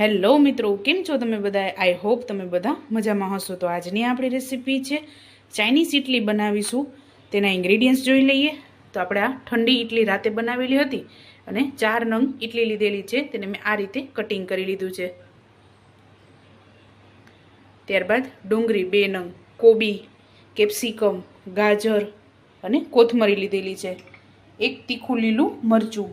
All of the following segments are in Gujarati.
હેલો મિત્રો, કેમ છો તમે બધા? આઈ હોપ તમે બધા મજામાં હશો. તો આજની આપણી રેસીપી છે ચાઇનીઝ ઇડલી બનાવીશું. તેના ઇન્ગ્રીડિયન્ટ્સ જોઈ લઈએ. તો આપણે આ ઠંડી ઇડલી રાતે બનાવેલી હતી અને ચાર નંગ ઇડલી લીધેલી છે. તેને મેં આ રીતે કટિંગ કરી લીધું છે. ત્યારબાદ ડુંગળી બે નંગ, કોબી, કેપ્સિકમ, ગાજર અને કોથમરી લીધેલી છે. એક તીખું લીલું મરચું,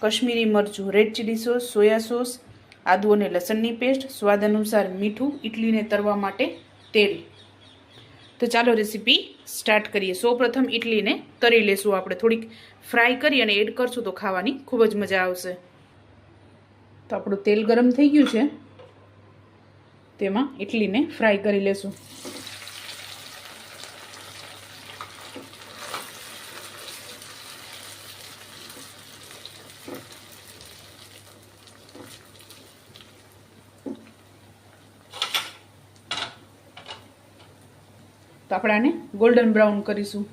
કશ્મીરી મરચું red chilli sauce soya sauce આદુ અને લસણની પેસ્ટ, સ્વાદ અનુસાર મીઠું ઇડલીને તરવા માટે તેલ. તો ચાલો રેસીપી સ્ટાર્ટ કરીએ. સૌપ્રથમ ઇડલીને તરી લેશું આપણે. થોડીક ફ્રાય કરી અને એડ કરશું તો ખાવાની ખૂબ જ મજા આવશે. તો આપણું તેલ ગરમ થઈ ગયું છે. તેમાં ઇડલીને ફ્રાય કરી લેશું. તો આપણે આને ગોલ્ડન બ્રાઉન કરીશું.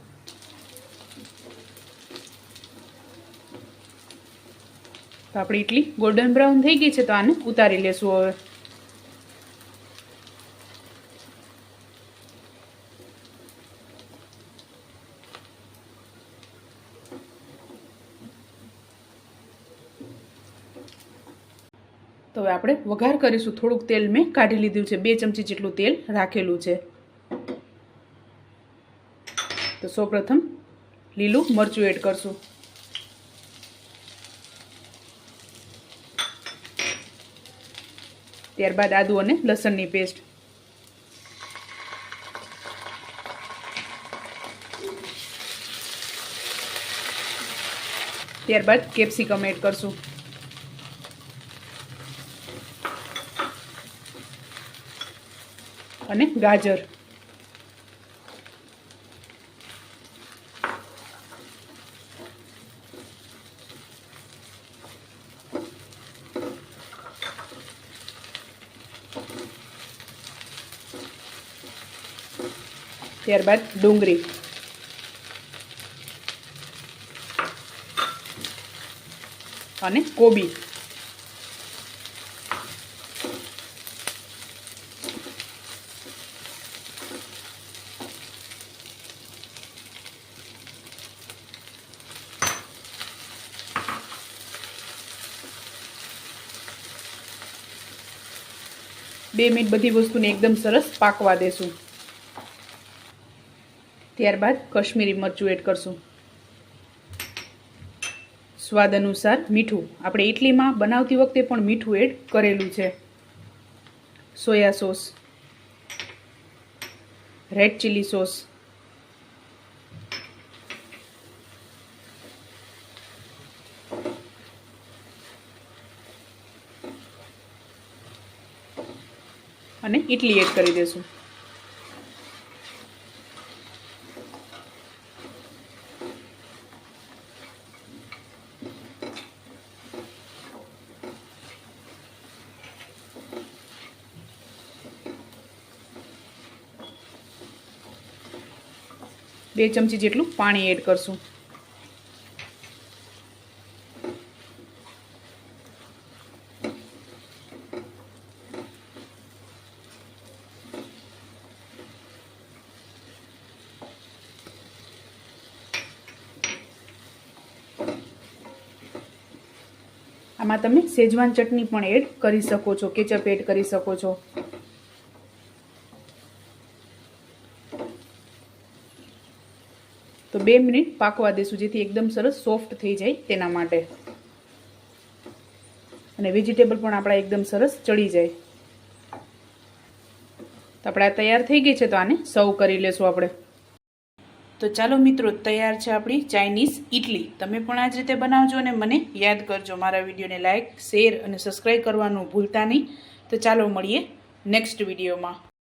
તો આપણી ઇડલી ગોલ્ડન બ્રાઉન થઈ ગઈ છે, તો આને ઉતારી લેશું હવે. તો હવે આપણે વઘાર કરીશું. થોડુંક તેલ મેં કાઢી લીધું છે. બે ચમચી જેટલું તેલ રાખેલું છે. તો સૌપ્રથમ લીલું મરચું એડ કરશું. ત્યારબાદ આદુ અને લસણની પેસ્ટ. ત્યારબાદ કેપ્સિકમ એડ કરશું. અને ગાજર. ત્યારબાદ ડુંગળી. અને કોબી. બે મિનિટ બધી વસ્તુને એકદમ સરસ પાકવા દેશું. ત્યારબાદ કશ્મીરી મરચું એડ કરશું. સ્વાદ અનુસાર મીઠું. આપણે ઇડલીમાં બનાવતી વખતે પણ મીઠું એડ કરેલું છે. Soya sauce. Red chilli sauce. અને ઇડલી એડ કરી દેશું. બે ચમચી જેટલું પાણી એડ કરશું. આમાં તમે સેજવાન ચટણી પણ એડ કરી શકો છો કેચઅપ એડ કરી શકો છો. તો બે મિનિટ પાકવા દેશું, જેથી એકદમ સરસ સોફ્ટ થઈ જાય તેના માટે. અને વેજીટેબલ પણ આપણા એકદમ સરસ ચડી જાય. તો આપણે તૈયાર થઈ ગઈ છે, તો આને સર્વ કરી લેશું આપણે. તો ચાલો મિત્રો, તૈયાર છે આપણી ચાઇનીઝ ઇડલી તમે પણ આ જ રીતે બનાવજો અને મને યાદ કરજો. મારા વિડીયોને લાઇક શેર અને સબસ્ક્રાઈબ કરવાનું ભૂલતા નહીં. તો ચાલો મળીએ નેક્સ્ટ વિડીયોમાં